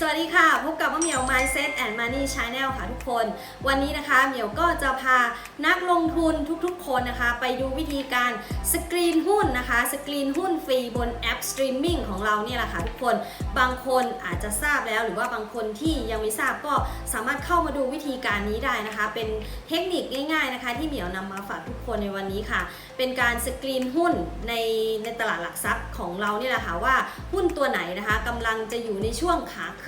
สวัสดีค่ะ พบกับมะเหมียว Mindset and Money Channel ค่ะทุกคน วันนี้นะคะเหมียวก็จะพานักลงทุนทุกๆ คนนะคะ ไปดูวิธีการสกรีนหุ้นนะคะสกรีนหุ้นฟรีบนแอปสตรีมมิ่งของเราเนี่ยแหละค่ะทุกคนบางคนอาจจะทราบแล้วหรือว่าบางคนที่ยังไม่ทราบก็สามารถเข้ามาดูวิธีการนี้ได้นะคะ เป็นเทคนิคง่าย ๆนะคะ ที่เหมียวนำมาฝากทุกคนในวันนี้ค่ะ เป็นการสกรีนหุ้นในในตลาดหลักทรัพย์ของเราเนี่ยแหละค่ะว่าหุ้นตัวไหนนะคะกำลังจะอยู่ในช่วงขาขึ้น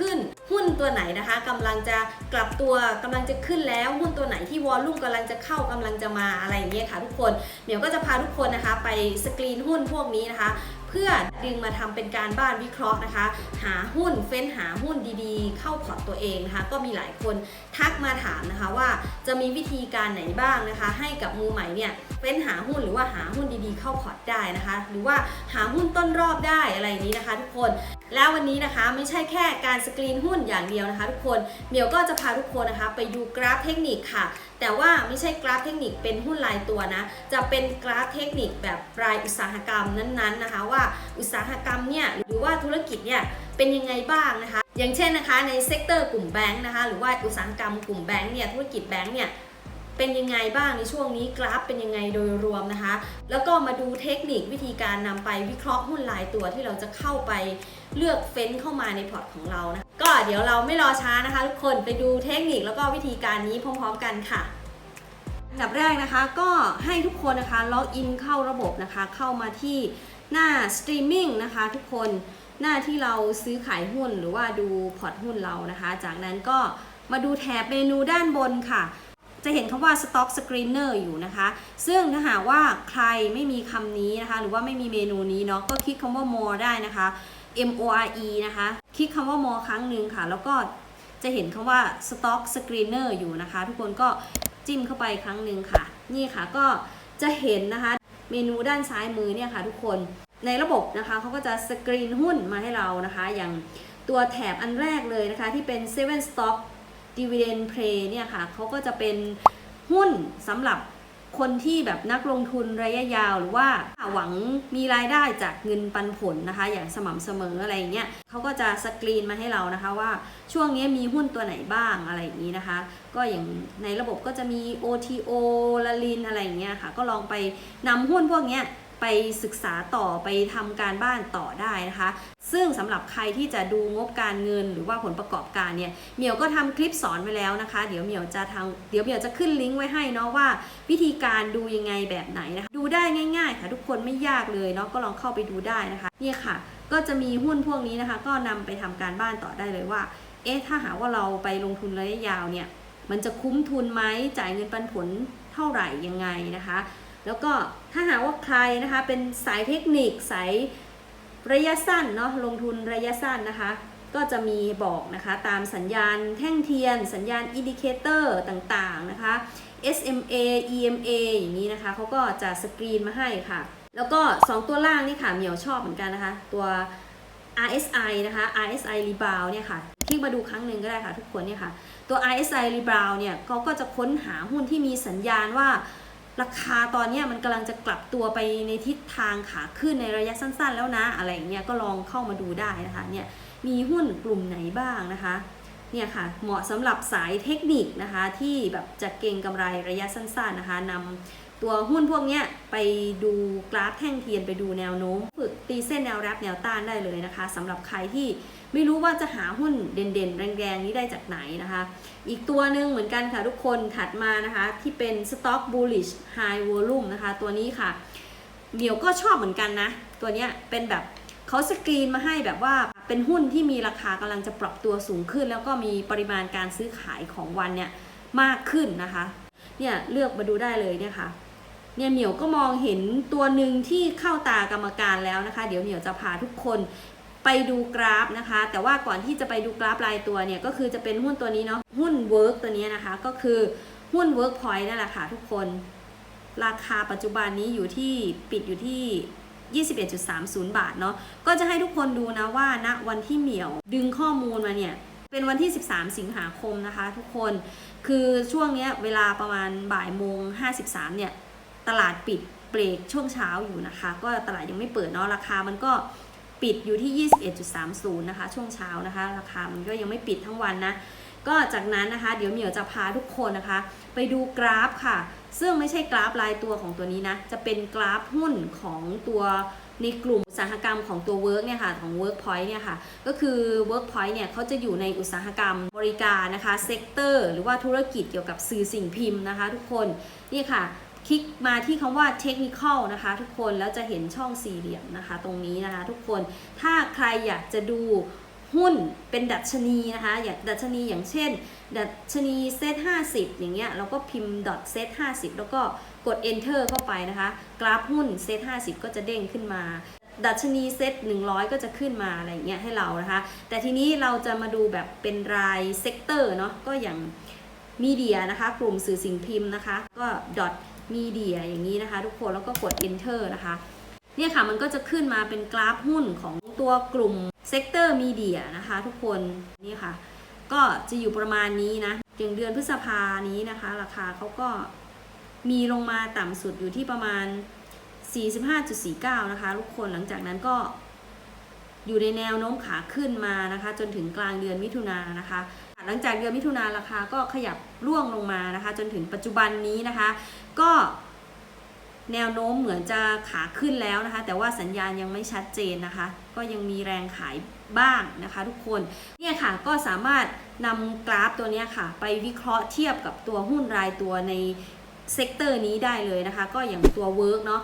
หุ้นตัวไหนนะคะกำลังจะกลับตัวกำลังจะขึ้นแล้ว หุ้นตัวไหนที่วอลลุ่มกำลังจะเข้ากำลังจะมาอะไรอย่างเงี้ยค่ะทุกคนเหมียวก็จะพาทุกคนนะคะไปสกรีนหุ้นพวกนี้นะคะเพื่อดึงมาทำเป็นการบ้านวิเคราะห์นะคะ หาหุ้นเฟ้นหาหุ้นดีๆ เข้าพอร์ตตัวเองนะคะ ก็มีหลายคนทักมาถามนะคะว่าจะมีวิธีการไหนบ้างนะคะ ให้กับมือใหม่เนี่ยเฟ้นหาหุ้นหรือว่าหาหุ้นดีๆ เข้าพอร์ตได้นะคะ หรือว่าหาหุ้นต้นรอบได้อะไรอย่างนี้นะคะ ทุกคน แล้ววันนี้นะคะไม่ใช่แค่การสกรีนหุ้นอย่างเดียวนะคะ ทุกคนเมียวก็จะพาทุกคนนะคะ ไปดูกราฟเทคนิคค่ะ แต่ว่าไม่ใช่กราฟเทคนิคเป็นหุ้นรายตัวนะ จะเป็นกราฟเทคนิคแบบรายอุตสาหกรรมนั้นๆนะคะ ว่าอุตสาหกรรมเนี่ยหรือว่าธุรกิจเนี่ยเป็นยังไงบ้างนะคะ อย่างเช่นนะคะในเซกเตอร์กลุ่มแบงค์นะคะหรือว่าอุตสาหกรรมกลุ่มแบงค์เนี่ยธุรกิจแบงค์เนี่ย เป็นยังไงบ้างในช่วงนี้กราฟเป็นยังไงโดยรวมนะคะ แล้วก็มาดูเทคนิควิธีการนำไปวิเคราะห์หุ้นรายตัวที่เราจะเข้าไปเลือกเฟ้นเข้ามาในพอร์ตของเรานะก็เดี๋ยวเราไม่รอช้านะคะทุกคนไปดูเทคนิคแล้วก็วิธีการนี้พร้อม ๆ กันค่ะอันดับแรกนะคะก็ให้ทุกคนนะคะล็อกอินเข้าระบบนะคะ เข้ามาที่หน้าสตรีมมิ่งนะคะทุกคนหน้าที่เราซื้อขายหุ้นหรือว่าดูพอร์ตหุ้นเรานะคะ จากนั้นก็มาดูแถบเมนูด้านบนค่ะ จะเห็นคำว่า Stock Screener อยู่นะคะ ซึ่งถ้าหากว่าใครไม่มีคำนี้นะคะ หรือว่าไม่มีเมนูนี้เนาะก็คลิกคำว่า more ได้นะคะ M O R E นะคะ คลิกคำว่า more ครั้งหนึ่งค่ะ แล้วก็จะเห็นคำว่า Stock Screener อยู่นะคะ ทุกคนก็จิ้มเข้าไปครั้งหนึ่งค่ะ นี่ค่ะก็จะเห็นนะคะ เมนูด้านซ้ายมือเนี่ยค่ะทุกคนในระบบนะคะเขาก็จะสกรีนหุ้นมาให้เรานะคะ อย่างตัวแถบอันแรกเลยนะคะ ที่เป็น 7 Stock Dividend Play เนี่ยค่ะเขาก็จะเป็นหุ้นสำหรับคนที่แบบนักลงทุนระยะยาวหรือว่าหวังมีรายได้จากเงินปันผลนะคะ อย่างสม่ำเสมออะไรอย่างเงี้ยเขาก็จะสกรีนมาให้เรานะคะว่าช่วงนี้มีหุ้นตัวไหนบ้างอะไรอย่างนี้นะคะ ก็อย่างในระบบก็จะมี OTO ลาลินอะไรอย่างเงี้ยค่ะ ก็ลองไปนำหุ้นพวกเนี้ย ไปศึกษาต่อไปทำการบ้านต่อได้นะคะ ซึ่งสำหรับใครที่จะดูงบการเงินหรือว่าผลประกอบการเนี่ยเหมียวก็ทำคลิปสอนไว้แล้วนะคะ เดี๋ยวเหมียวจะทางเดี๋ยวเหมียวจะขึ้นลิงก์ไว้ให้เนาะว่า วิธีการดูยังไงแบบไหนนะคะ ดูได้ง่ายๆค่ะทุกคนไม่ยากเลยเนาะก็ลองเข้าไปดูได้นะคะเนี่ยค่ะ ก็จะมีหุ้นพวกนี้นะคะ ก็นำไปทำการบ้านต่อได้เลยว่า เอ๊ะถ้าหาว่าเราไปลงทุนระยะยาวเนี่ยมันจะคุ้มทุนไหมจ่ายเงินปันผลเท่าไหร่ยังไงนะคะ แล้วก็ถ้าหากว่าใครนะคะเป็นสายเทคนิคสายระยะสั้นเนาะลงทุนระยะสั้นนะคะ ก็จะมีบอกนะคะตามสัญญาณแท่งเทียน สัญญาณอินดิเคเตอร์ต่างๆนะคะ SMA EMA อย่างนี้นะคะเขาก็จะสกรีนมาให้ค่ะ แล้วก็ 2 ตัวล่างนี่ค่ะเหมียวชอบเหมือนกันนะคะ ตัว RSI นะคะ RSI Rebound เนี่ยค่ะคลิกมาดูครั้งหนึ่งก็ได้ค่ะทุกคนเนี่ยค่ะ ตัว RSI Rebound เนี่ยเขาก็จะค้นหาหุ้นที่มีสัญญาณว่า ราคาตอนนี้มันกำลังจะกลับตัวไปในทิศทางขาขึ้นในระยะสั้นๆ แล้วนะ อะไรอย่างเงี้ยก็ลองเข้ามาดูได้นะคะเนี่ยมีหุ้นกลุ่มไหนบ้างนะคะเนี่ยค่ะเหมาะสำหรับสายเทคนิคนะคะที่แบบจะเก่งกำไรระยะสั้นๆนะคะนำ ตัวหุ้นพวกนี้ไปดูกราฟแท่งเทียนไปดูแนวโน้มฝึกตีเส้นแนวรับแนวต้านได้เลยนะคะสำหรับใครที่ไม่รู้ว่าจะหาหุ้นเด่นๆ แรงๆ นี้ได้จากไหนนะคะ อีกตัวหนึ่งเหมือนกันค่ะทุกคนถัดมานะคะ ที่เป็น Stock Bullish High Volume นะคะ ตัวนี้ค่ะเดี๋ยวก็ชอบเหมือนกันนะ ตัวเนี้ยเป็นแบบเขาสกรีนมาให้แบบว่าเป็นหุ้นที่มีราคากำลังจะปรับตัวสูงขึ้น แล้วก็มีปริมาณการซื้อขายของวันเนี่ยมากขึ้นนะคะเนี่ยเลือกมาดูได้เลยเนี่ยค่ะ เนี่ยเหมียวก็มองเห็นตัวหนึ่งที่เข้าตากรรมการแล้วนะคะ เดี๋ยวเหมียวจะพาทุกคนไปดูกราฟนะคะ แต่ว่าก่อนที่จะไปดูกราฟรายตัวเนี่ยก็คือจะเป็นหุ้นตัวนี้เนาะหุ้น Work ตัวนี้นะคะ ก็คือหุ้น Workpoint นั่นแหละค่ะทุกคน ราคาปัจจุบันนี้อยู่ที่ปิดอยู่ที่21.30 บาทเนาะ ก็จะให้ทุกคนดูนะว่าณวันที่เหมียวดึงข้อมูลมาเนี่ย เป็นวันที่ 13 สิงหาคมนะคะ ทุกคน คือช่วงเนี้ยเวลาประมาณบ่ายโมง 53 เนี่ย ตลาดปิดเบรกช่วงเช้าอยู่นะคะ ก็ตลาดยังไม่เปิดเนาะราคามันก็ปิดอยู่ที่ 21.30 นะคะ ช่วงเช้านะคะ ราคามันก็ยังไม่ปิดทั้งวันนะ ก็จากนั้นนะคะ เดี๋ยวเหมียวจะพาทุกคนนะคะ ไปดูกราฟค่ะ ซึ่งไม่ใช่กราฟรายตัวของตัวนี้นะ จะเป็นกราฟหุ้นของตัวในกลุ่มอุตสาหกรรมของตัว Work เนี่ยค่ะของ Workpoint เนี่ยค่ะก็คือ Workpoint เนี่ยเขาจะอยู่ในอุตสาหกรรมบริการนะคะเซกเตอร์หรือว่าธุรกิจเกี่ยวกับสื่อสิ่งพิมพ์นะคะ ทุกคนนี่ค่ะ คลิกมาที่คำว่า technical นะคะทุกคนแล้วจะเห็นช่องสี่เหลี่ยมนะคะ ตรงนี้นะคะทุกคนถ้าใครอยากจะดูหุ้นเป็นดัชนีนะคะอย่างดัชนีอย่างเช่น ดัชนีเซต50อย่างเงี้ยเราก็พิมพ์ set 50 แล้วก็กด enter เข้าไปนะคะ กราฟหุ้นเซต50ก็จะเด้งขึ้นมา ดัชนีเซต100ก็จะขึ้นมาอะไรเงี้ยให้เรานะคะ แต่ทีนี้เราจะมาดูแบบเป็นรายเซกเตอร์เนาะก็อย่างมีเดียนะคะ กลุ่มสื่อสิ่งพิมพ์นะคะ ก็ dot media อย่างนี้นะคะ ทุกคนแล้วก็กด enter นะคะเนี่ยค่ะมันก็จะขึ้นมาเป็นกราฟหุ้นของตัวกลุ่มเซกเตอร์มีเดียนะคะทุกคนนี่ค่ะ ก็จะอยู่ประมาณนี้นะอย่างเดือนพฤษภานี้นะคะ ราคาเขาก็มีลงมาต่ำสุดอยู่ที่ประมาณ 45.49 นะคะ ทุกคนหลังจากนั้นก็อยู่ในแนวโน้มขาขึ้นมานะคะ จนถึงกลางเดือนมิถุนายนนะคะ หลังจากเดือนมิถุนาราคาก็ขยับร่วงลงมานะคะ จนถึงปัจจุบันนี้นะคะ ก็แนวโน้มเหมือนจะขาขึ้นแล้วนะคะ แต่ว่าสัญญาณยังไม่ชัดเจนนะคะ ก็ยังมีแรงขายบ้างนะคะ ทุกคนเนี่ยค่ะก็สามารถนำกราฟตัวนี้ค่ะ ไปวิเคราะห์เทียบกับตัวหุ้นรายตัวในเซกเตอร์นี้ได้เลยนะคะ ก็อย่างตัว Work เนาะ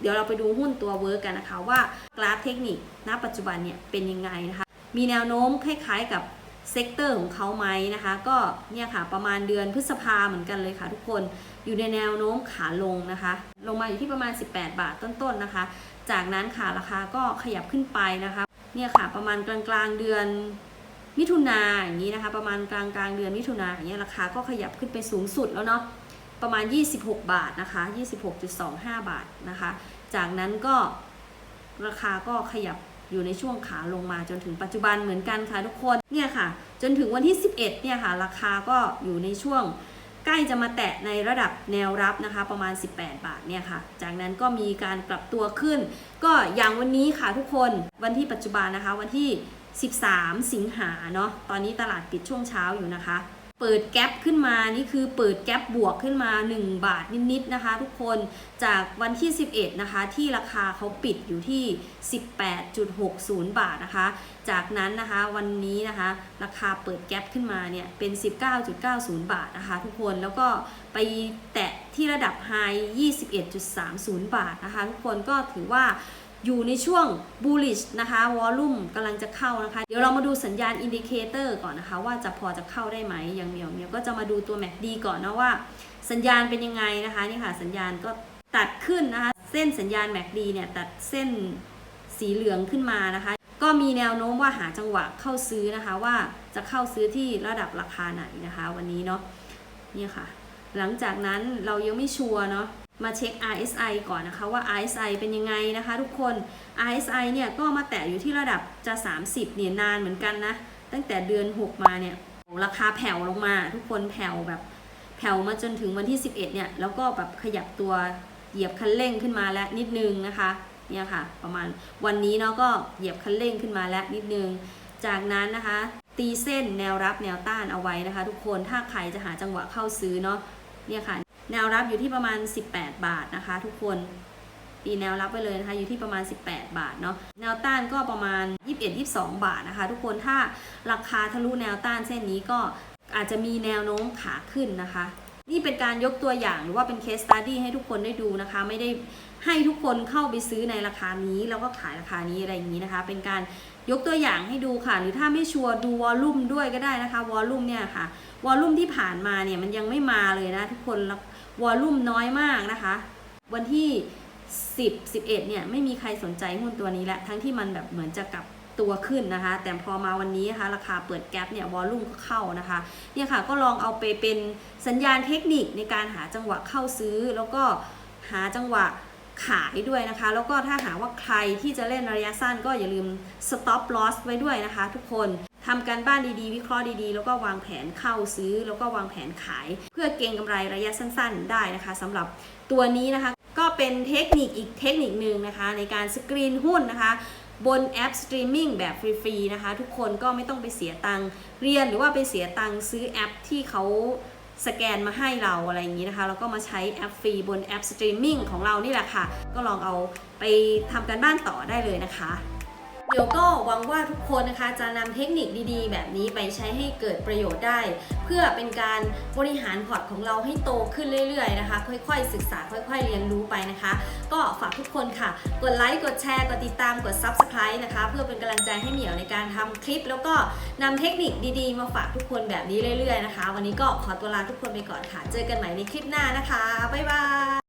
เดี๋ยวเราไปดูหุ้นตัว Work กันนะคะว่ากราฟเทคนิคณปัจจุบันเนี่ยเป็นยังไงนะคะ มีแนวโน้มคล้ายๆกับ เซกเตอร์ของเขาไหมนะคะ ก็เนี่ยค่ะประมาณเดือนพฤษภาเหมือนกันเลยค่ะทุกคนอยู่ในแนวโน้มขาลงนะคะ ลงมาอยู่ที่ประมาณ 18 บาทต้นๆนะคะ จากนั้นค่ะราคาก็ขยับขึ้นไปนะคะ เนี่ยค่ะประมาณกลางๆเดือนมิถุนาอย่างนี้นะคะ ประมาณกลางๆเดือนมิถุนาอย่างเงี้ยราคาก็ขยับขึ้นไปสูงสุดแล้วเนาะประมาณ 26 บาทนะคะ 26.25 บาทนะคะ จากนั้นก็ราคาก็ขยับ อยู่ในช่วงขาลงมาจนถึงปัจจุบันเหมือนกันค่ะทุกคนเนี่ยค่ะ จนถึงวันที่ 11เนี่ยค่ะ ราคาก็อยู่ในช่วงใกล้จะมาแตะในระดับแนวรับนะคะ ประมาณ 18 บาทเนี่ยค่ะ จากนั้นก็มีการปรับตัวขึ้น ก็อย่างวันนี้ค่ะทุกคนวันที่ปัจจุบันนะคะ วันที่ 13 สิงหาเนาะตอนนี้ตลาดปิดช่วงเช้าอยู่นะคะ เปิดแกลบขึ้นมานี่คือเปิดแกลบบวกขึ้นมา 1 บาทนิดๆนะคะ ทุกคนจากวันที่ 11 นะคะ ที่ราคาเขาปิดอยู่ที่ 18.60 บาทนะคะ จากนั้นนะคะวันนี้นะคะ ราคาเปิดแกลบขึ้นมาเนี่ยเป็น 19.90 บาทนะคะ ทุกคนแล้วก็ไปแตะที่ระดับไฮ21.30 บาทนะคะ ทุกคนก็ถือว่า อยู่ในช่วง bullish นะคะวอลลุ่มกำลังจะเข้านะคะ เดี๋ยวเรามาดูสัญญาณอินดิเคเตอร์ก่อนนะคะ ว่าจะพอจะเข้าได้ไหมอย่างเหมียวเหมียวก็จะมาดูตัว MACD ก่อนนะว่า สัญญาณเป็นยังไงนะคะนี่ค่ะสัญญาณก็ตัดขึ้นนะคะ เส้นสัญญาณ MACD เนี่ยตัดเส้นสีเหลืองขึ้นมานะคะ ก็มีแนวโน้มว่าหาจังหวะเข้าซื้อนะคะว่าจะเข้าซื้อที่ระดับราคาไหนนะคะ วันนี้เนาะนี่ค่ะ หลังจากนั้นเรายังไม่ชัวร์เนาะ มาเช็ค RSI ก่อนนะคะว่า RSI เป็นยังไงนะคะทุกคน RSI เนี่ยก็มาแตะอยู่ที่ระดับจะ 30เนี่ยนานเหมือนกันนะ ตั้งแต่เดือน 6 มาเนี่ยราคาแผ่วลงมา ทุกคนแผ่วแบบแผ่วมาจนถึงวันที่ 11เนี่ยแล้วก็แบบขยับตัวเหยียบคันเร่งขึ้นมาแล้วนิดนึงนะคะเนี่ยค่ะประมาณวันนี้เนาะก็เหยียบคันเร่งขึ้นมาแล้วนิดนึง จากนั้นนะคะตีเส้นแนวรับแนวต้านเอาไว้นะคะ ทุกคนถ้าใครจะหาจังหวะเข้าซื้อเนาะเนี่ยค่ะ แนวรับอยู่ที่ประมาณ 18 บาทนะคะ ทุกคนตีแนวรับไปเลยนะคะอยู่ที่ประมาณ 18 บาทเนาะแนวต้านก็ประมาณ 21-22 บาทนะคะ ทุกคนถ้าราคาทะลุแนวต้านเส้นนี้ก็อาจจะมีแนวโน้มขาขึ้นนะคะ นี่เป็นการยกตัวอย่างหรือว่าเป็นเคสตัดดี้ให้ทุกคนได้ดูนะคะ ไม่ได้ให้ทุกคนเข้าไปซื้อในราคานี้ แล้วก็ขายราคานี้อะไรอย่างนี้นะคะ เป็นการ ยกตัวอย่างให้ดูค่ะ หรือถ้าไม่ชัวร์ดูวอลลุ่มด้วยก็ได้นะคะวอลลุ่มเนี่ยค่ะวอลลุ่มที่ผ่านมาเนี่ยมันยังไม่มาเลยนะทุกคนวอลลุ่มน้อยมากนะคะ วันที่ 10 11เนี่ยไม่มีใครสนใจหุ้นตัวนี้แล้วทั้งที่มันแบบเหมือนจะกลับตัวขึ้นนะคะ แต่พอมาวันนี้นะคะราคาเปิดแก๊ปเนี่ยวอลลุ่มก็เข้านะคะเนี่ยค่ะก็ลองเอาไปเป็นสัญญาณเทคนิคในการหาจังหวะเข้าซื้อ แล้วก็หาจังหวะ ขายด้วยนะคะ แล้วก็ถ้าหาว่าใครที่จะเล่นระยะสั้นก็อย่าลืม stop loss ไว้ด้วยนะคะทุกคนทำการบ้านดีๆ วิเคราะห์ดีๆ แล้วก็วางแผนเข้าซื้อ แล้วก็วางแผนขาย เพื่อเก็งกำไรระยะสั้นๆ ได้นะคะสำหรับตัวนี้นะคะ ก็เป็นเทคนิคอีกเทคนิคหนึ่งนะคะ ในการสกรีนหุ้นนะคะบนแอปสตรีมมิ่งแบบฟรีๆนะคะ ทุกคนก็ไม่ต้องไปเสียตังค์เรียนหรือว่าไปเสียตังค์ซื้อแอปที่เขา สแกนมาให้เราอะไรอย่างนี้นะคะ แล้วก็มาใช้แอปฟรีบนแอปสตรีมมิ่งของเรานี่แหละค่ะ ก็ลองเอาไปทำการบ้านต่อได้เลยนะคะ เดี๋ยวก็หวังว่าทุกคนนะคะจะนำเทคนิคดีๆ แบบนี้ไปใช้ให้เกิดประโยชน์ได้ เพื่อเป็นการบริหารพอร์ตของเราให้โตขึ้นเรื่อยๆนะคะ ค่อยๆ ศึกษาค่อยๆ เรียนรู้ไปนะคะ ก็ฝากทุกคนค่ะ กดไลค์กดแชร์กดติดตามกด Subscribe นะคะ เพื่อเป็นกำลังใจให้เหมียวในการทำคลิป แล้วก็นำเทคนิคดีๆ มาฝากทุกคนแบบนี้เรื่อยๆนะคะ วันนี้ก็ขอตัวลาทุกคนไปก่อนค่ะ เจอกันใหม่ในคลิปหน้านะคะบ๊ายบาย